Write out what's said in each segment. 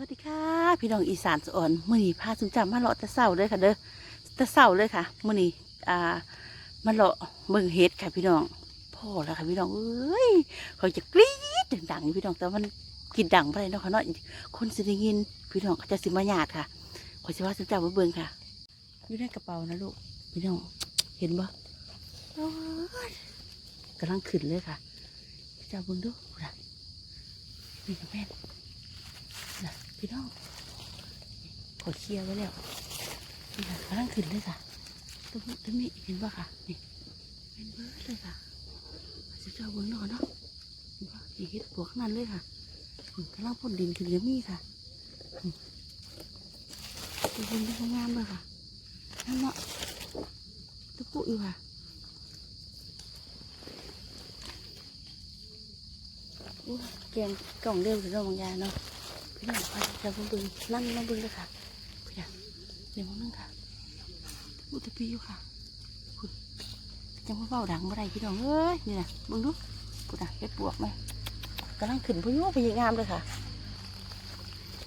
วัสดีค่ะ พี่น้องอีสานสอนมื่อนี้พาสุนจำมาเลาะตะเศร้าเลยค่ะเด้อตะเศร้าเลยค่ะมื่อนี้อ่ามาเลาะเบิ่งเฮ็ดค่ะพี่น้องพ่อแล้วค่ะพี่น้องเอ้ยเขาจะกรี๊ดดังๆพี่น้องแต่มันกินดังไปเลยเนาะค่ะเนาะคนสิได้ยินพี่น้องเขาจะสิมาหยาดค่ะขอสิว่าสุนจำมาเบิ่งค่ะอยู่ในกระเป๋านะลูกพี่น้องเห็นบ่กำลังขึ้นเลยค่ะจ้าเบิ่งดูนะนี่กับแม่ นะพี่น้องกดเคลียร์ไว้แล้วนี่ค่ะกำลังขึ้นเลยค่ะตรงนี้ตรงนี้เห็นป่ะค่ะนี่เป็นเบิร์ดเลยค่ะจะเจ้าเบิ้งนอนเนาะเห็นปะนี่เห็ดปวกนั่นเลยค่ะกำลังพ่นดินขึ้นยังมีค่ะอืมดูบนที่งามเลยค่ะนั่นเนาะตะปุอยู่ค่ะแกงกล่องเดียวหรือเราบางยาเนาะ พี่น้องไปจะมาบึงนั่งมาบึงเลยค่ะพี่น้องเดี๋ยวมานั่งค่ะอุตปีอยู่ค่ะจังว่าเบาดังมาได้พี่น้องเอ้ยนี่นะเบึงดูกูน่ะเฮ็ดบวกไหมกำลังขึ้นพยุพยายามเลยค่ะ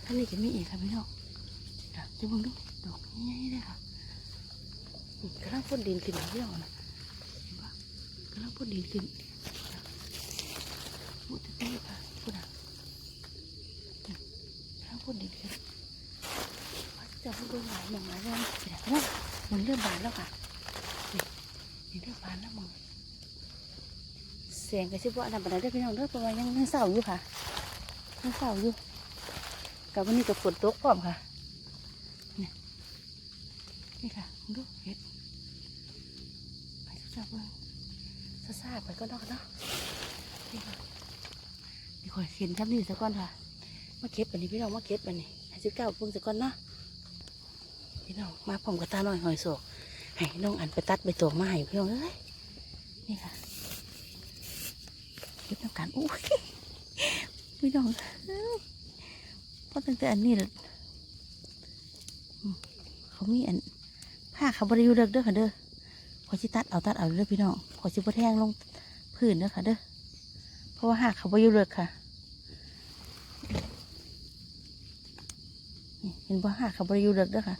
ท่านนี้จะมีอีกค่ะพี่น้องจะเบึงดูดอกใหญ่ๆเลยค่ะกำลังพ่นดินขึ้นพี่น้องนะเห็นะกำลังพ่นดินขึ้นอุตปีค่ะ กูน่ะข้างบนดินขึ้นจะพูดหลายมองหลายวันเดี๋ยวนะมันเริ่มบานแล้วค่ะนี่นี่เริ่มบานแล้วมึงเสียงกระชิบว่าอันดับอะไรได้พี่น้องเด้อเพราะว่ายังยังเศร้าอยู่ค่ะยังเศร้าอยู่กับวันนี้กับฝนตกพร้อมค่ะนี่นี่ค่ะดูเห็ดไปจับเบิ้งซาซาไปก็นอกเนาะนี่ค่ะนี่คอยเห็นครับนี่ซะก่อนค่ะ มาเก็บอันนี้พี่น้องมาเก็บอันนี้ให้สิบเก้าเพิ่งสักก่อนเนาะพี่น้องมาพร้อมกับตาหน่อยหอยโศกให้น้องอันไปตัดใบตองมาให้พี่น้องเอ้ยนี่ค่ะเก็บน้ำกันอู้ยพี่น้องเอ้ยเพราะตั้งแต่อันนี้แหละอืมเขามีอันผ้าเขาบริยูเลิกเด้อค่ะเด้อขอชิตัดเอาตัดเอาเด้อพี่น้องขอชิบแทงลงพื้นเด้อค่ะเด้อเพราะว่าหากเขาบริยูเลิกค่ะ นี่เห็นว่าหากเขาบริยูเลิกด้อค่ะ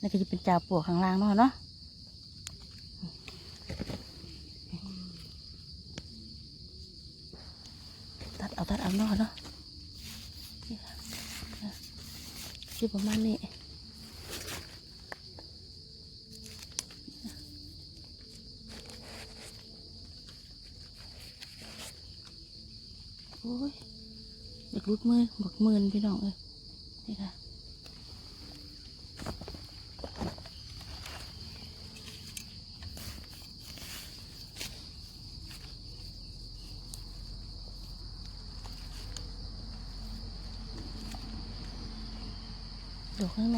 นี่ก็จะเป็นจ่าปวกข้างล่างเนาะเนาะตัดเอาตัดเอาเนาะเนาะนี่ค่ะที่ประมาณนี้โอ้ยเด็กรุดมือบักมือนพี่น้องเอ้ยนี่ค่ะ ดอกข้างห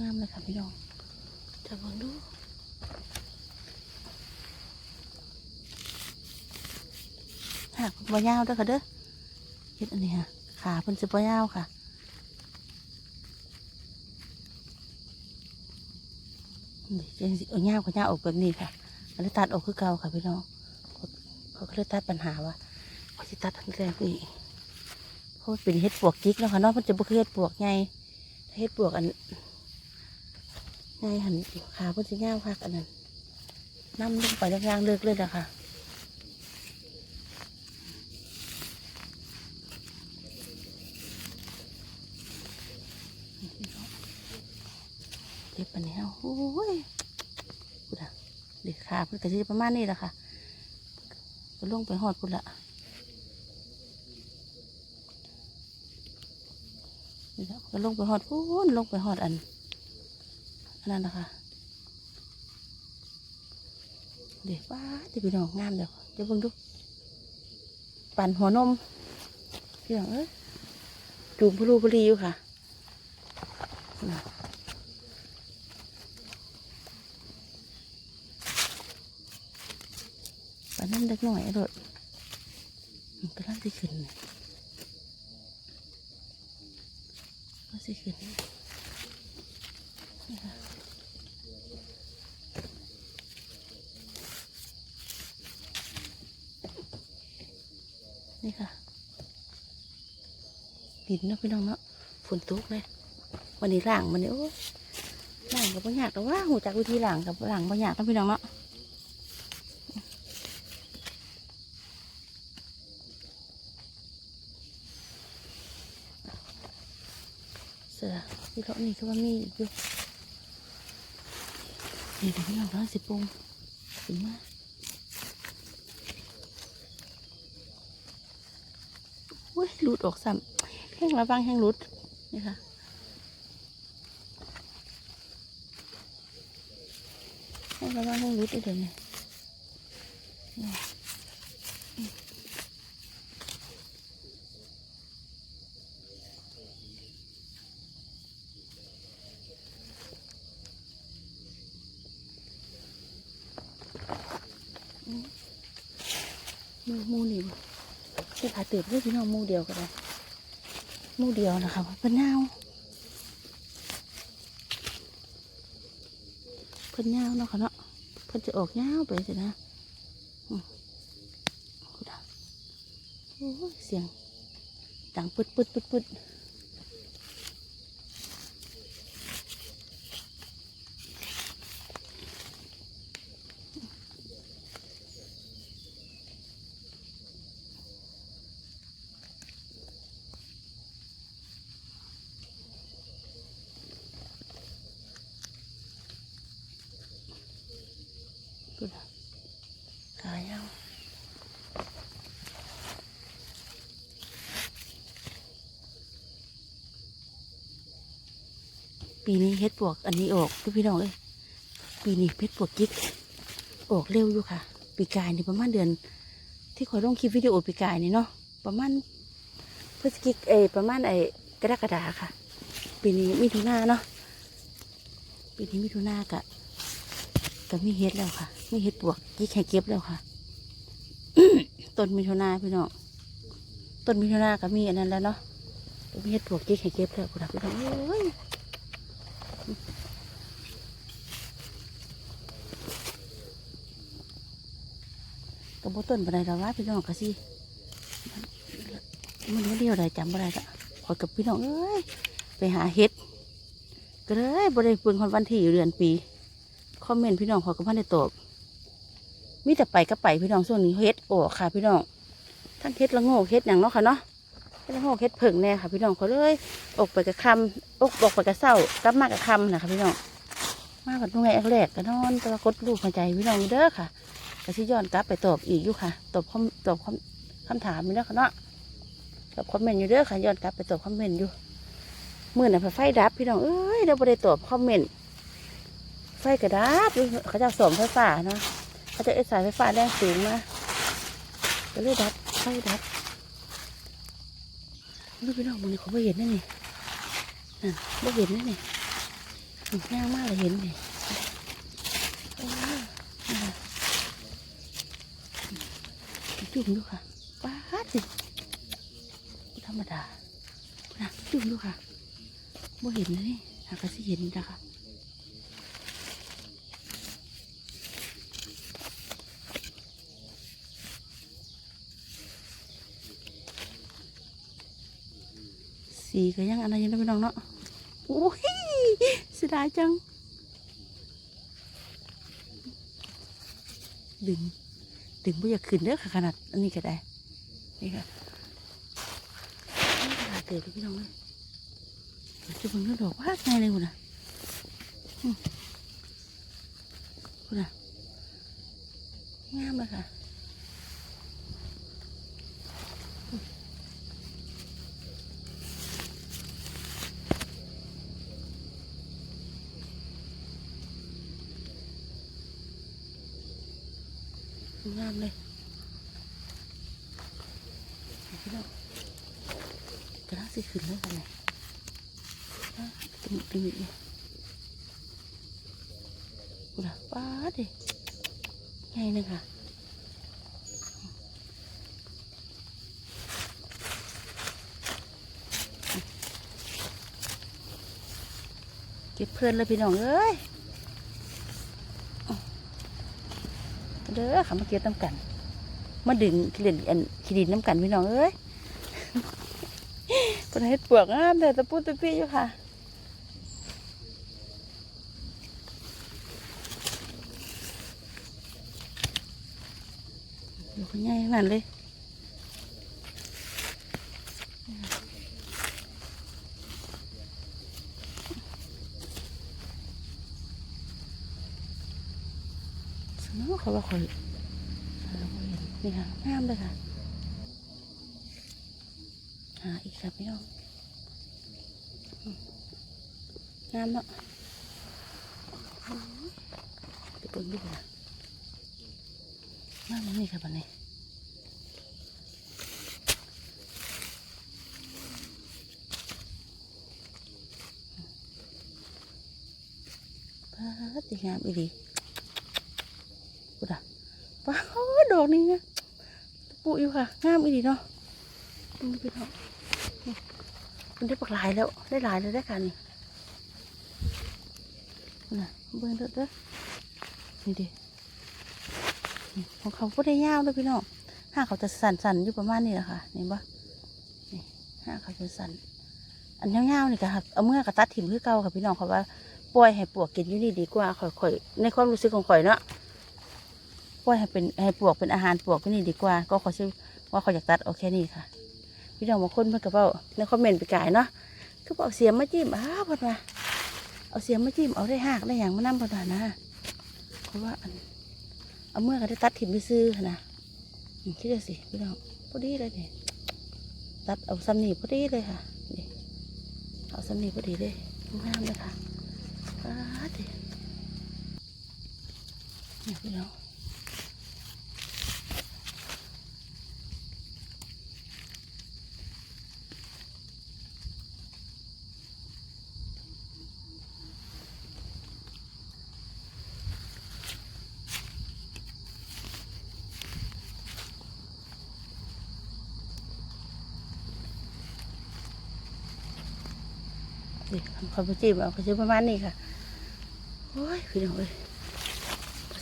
งามเลยค่ะพี่น้องจะเบิ่งดูหากบ่ยาวเด้อค่ะเด้อเฮ็ดอันนี้ค่ะขาเพิ่นสิบ่ยาวค่ะนี่จังสิเอายาวก็ยาวออกแบบนี้ค่ะอันนี้ตัดออกคือเก่าค่ะพี่น้องเขาเขาก็เลยตัดปัญหาว่าเขาสิตัดทั้งแรกนี่เพราะมันเป็นเฮ็ดปวกจิกแล้วค่ะเนาะมันจะบ่คือเฮ็ดปวกไงถ้าเฮ็ดปวกอัน ยายหันขาพื่อจะย่างพักอันนั้นน้ำลงไปย่างเลือกเลยอะค่ะเด็บปันแล้วโอ้ยกูดะเด็กขาพื่อจประมาณนี้แหละค่ะก็ลงไปหอดกูละก็ลงไปหอดพูนลงไปหอดอัน นนั้นนะคะเด็กป้าที่พี่น้องงามเดี๋ยวเดี๋ยวเบิ่งดูปั่นหัวนมพี่น้องเอ้ยจูมพลูพลีอยู่ค่ะปั่นน้ำเล็กหน่อยอะโดดมันกำลังที่ขึ้นก็สิขึ้นค่ะนี่ค่ะ ดินนะพี่น้องเนาะฝนตกเลยวันนี้ล้างมันเนี่โอ้ยล้างกับบ่ยากแต่ว่าหูจักวิธีหล้างกับหล้างบ่ยากนะพี่น้องเนาะเสือที่เขานี่ก็ว่ามีอีกอยู่นี่เดี๋ยวพี่น้องร้อยสิบปงถึงมาอุ้ยหลุดออกซ้ำ แห้งระวังแห้งหลุดนี่ค่ะแห้งระวังแห้งหลุดได้เดี๋ยวนี้มูมูนี่บ่ใช่าเติบด้วยพี่น้องมูเดียวก็ได้ มูเดียวนะคะเพิ่นยาเพิ่นยาเนาะค่ะเนาะเพิ่นจะออกยาไปสินะอืมดอะโอ้เสียงดังปึ๊ดปึ๊ดปึ๊ดปึ๊ด ปีนี้เฮ็ดปวกอันนี้ออกทุกพี่น้องเอ้ยปีนี้เฮ็ดปวกกิ๊กออกเร็วอยู่ค่ะ ปีกายนี่ประมาณเดือน ที่ขอยลงคลิปวิดีโอปีกายนี่เนาะประมาณพฤศจิกเอประมาณไอ้กรกฎาค่ะ ปีนี้มิถุนาเนาะปีนี้มิถุนากะก็มีเฮ็ดแล้วค่ะมีเฮ็ดปวกยี่แค่เก็บแล้วค่ะต้นมิถุนาพี่น้องต้นมิถุนาก็มีอันนั้นแล้วเนาะมีเฮ็ดปวกยี่แค่เก็บแล้วคุณพี่น้องเอ้ย กระโบต้นบันไดเราว่าพี่น้องก็สิมันเดียวใดจำบ่ไดละขอกับพี่น้องเอ้ยไปหาเฮ็ดก็เลยบได้เบิ่งคนวันที่เดือนปีคอมเมนต์พี่น้องขอยก็พันได้ตอบมีแต่ไปก็ไปพี่น้องช่วงนี้เฮ็ดออกค่ะ พี่น้องทั้งเฮ็ดละโงกเฮ็ดอย่างเนาะค่ะเนาะเฮ็ดละโงกเฮ็ดเผิ่งแน่ค่ะพี่น้องเขาเลยอกไปกับคำอกออกไปกับเศร้ากลับมากับคำนะคะพี่น้องมาผัดตรงไงแรกก็นอนตะกดลูกหัวใจพี่น้องเด้อค่ะ ก็ชิย้อนกลับไปตอบอีกอยู่ค่ะ ตอบคำตอบคำคำถามอยู่เด้อค่ะเนาะตอบคอมเมนต์อยู่เด้อค่ะย้อนกลับไปตอบคอมเมนต์อยู่มื่อน่ะไฟดับพี่น้องเอ้ยเราไม่ได้ตอบคอมเมนต์ไฟกระดับเขาจะสวมไฟฟ้านะเขาจะเอสายไฟฟ้าแรงสูงมาก็เลยดับไฟดับลูกพี่น้องมึงนี่เขาไม่เห็นนั่นนี่นั่นไม่เห็นนั่นนี่ง่ายมากเลยเห็นนี่โอ้ยนั่นน่ะ จุ่มดูค่ะป้าดสิธรรมดานะจุ่มดูค่ะไม่เห็นนะนี่หากระสิเห็นนะคะสีก็ยังอะไรยังได้ไม่น้องเนาะโอ้ยเสียดายจังดึง ดึงไม่อยากขึ้นเด้อค่ะขนาดอันนี้ก็ได้ นี่ค่ะเกิดเลยพี่น้องเลยจะเบิ่งเรื่องดอกว่าไงเลยคุณน่ะคุณน่ะงามเลยค่ะ งามเลยพี่น้องกระด้างสิขึ้นเลยกันเลยตึงตึงอีกเลยกูนะป้าดิไงนึงค่ะเก็บเพลินเลยพี่น้องเอ้ย เด้อค่ะมาเกี่ยวน้ำกัน มาดึงเล่นอันขีดินน้ำกันพี่น้องเอ้ยเป็นเฮ็ดปวกงามแต่ตะปูตะปีอยู่ค่ะอยู่ข้างในนั่นเลย สนุกเขาว่าคอยหาเห็นนี่ค่ะงามเลยค่ะ หาอีกครับพี่น้องงามเนาะโอ้ยไปเบิ่งดูนะงามนี่ครับอันนี้ป้าดสิงามอีดีกูด่ะป้าโอ้ดอก นี้นะปุอยู่ค่ะงามอีดีเนาะนี่พี่น้องมันได้ปักหลายแล้ว ได้หลายเลยได้ค่ะนี่นะเบิ่งเด้อเด้อนี่ดิของเขาก็ได้ยาวเลยพี่น้องห้าเขาจะสั่นๆอยู่ประมาณนี้แหละค่ะนี่ปะนี่ห้าเขาจะสั่นอันยาวๆนี่ก็ค่ะเอาเมื่อกระตัดถิ่มคือเก่าค่ะพี่น้องเขาว่าปล่อยให้ปวกกินอยู่นี่ดีกว่าข่อยๆในความรู้สึกของข่อยเนาะ ล่อยให้เป็นให้ปลวกเป็นอาหารปลวกก็นี่ดีกว่า ก็ขอชื่อว่าเขาอยากตัดโอเคนี่ค่ะ พี่น้องบางคนเพิ่นก็เว้าในคอมเมนต์ไปกายเนาะคือบอกเอาเสียมมาจิ้มอ้าวพิ่นว่าเอาเสียมมาจิ้มเอาได้หักได้หยังมานํเพิ่นว่านะเพราะว่าอันเอาเมื่อก็ได้ตัดถิ่มไปซื้อนะคิดดูสิพี่น้องพอดีเลยเนี่ยตัดเอาซ้ำนี่พอดีเลยค่ะนี่เอาซ้ำนี่พอดีเลยงามเลยค่ะอ้าดินี่พี่น้อง นี่คอยไปจีบเอาไปซื้อประมาณนี้ค่ะโอ้ยพี่น้องเอ้ย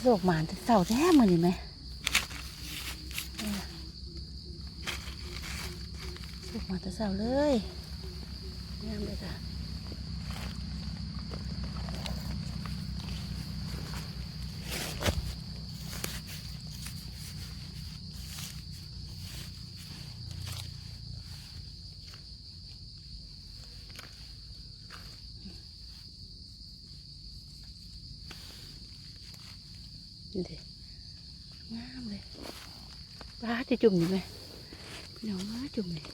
โศกหมานจะเสาแท้มือนี่ไหมโศกหมานจะเสาเลยงามเลยค่ะ นี่ดิงามเลยปลาจะจุ่มอยู่ไหมพี่น้องว่าจุ่มเลย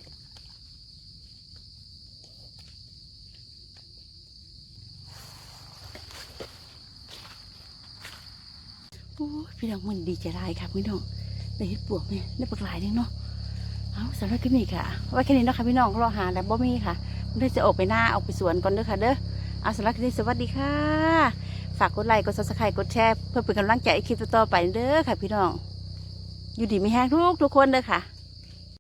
โอ้พี่น้องมันดีใจร้ายครับพี่น้องได้เห็ดปวกเนี่ยได้ปลากหลายเนี่ยเนาะเอาสำหรับคลิปนี้ค่ะไว้แค่นี้เนาะค่ะพี่น้องรอหาแล้วบ่มีค่ะมันได้จะออกไปหน้าออกไปสวนก่อนเด้อค่ะเด้อเอาสำหรับคลิปนี้สวัสดีค่ะ ฝากกดไลค์ กดซับสไครต์กดแชร์ เพื่อเป็นกำลังใจให้คลิปต่อๆไปเด้อค่ะพี่น้อง อยู่ดีไม่แห้งทุกทุกคนเด้อค่ะ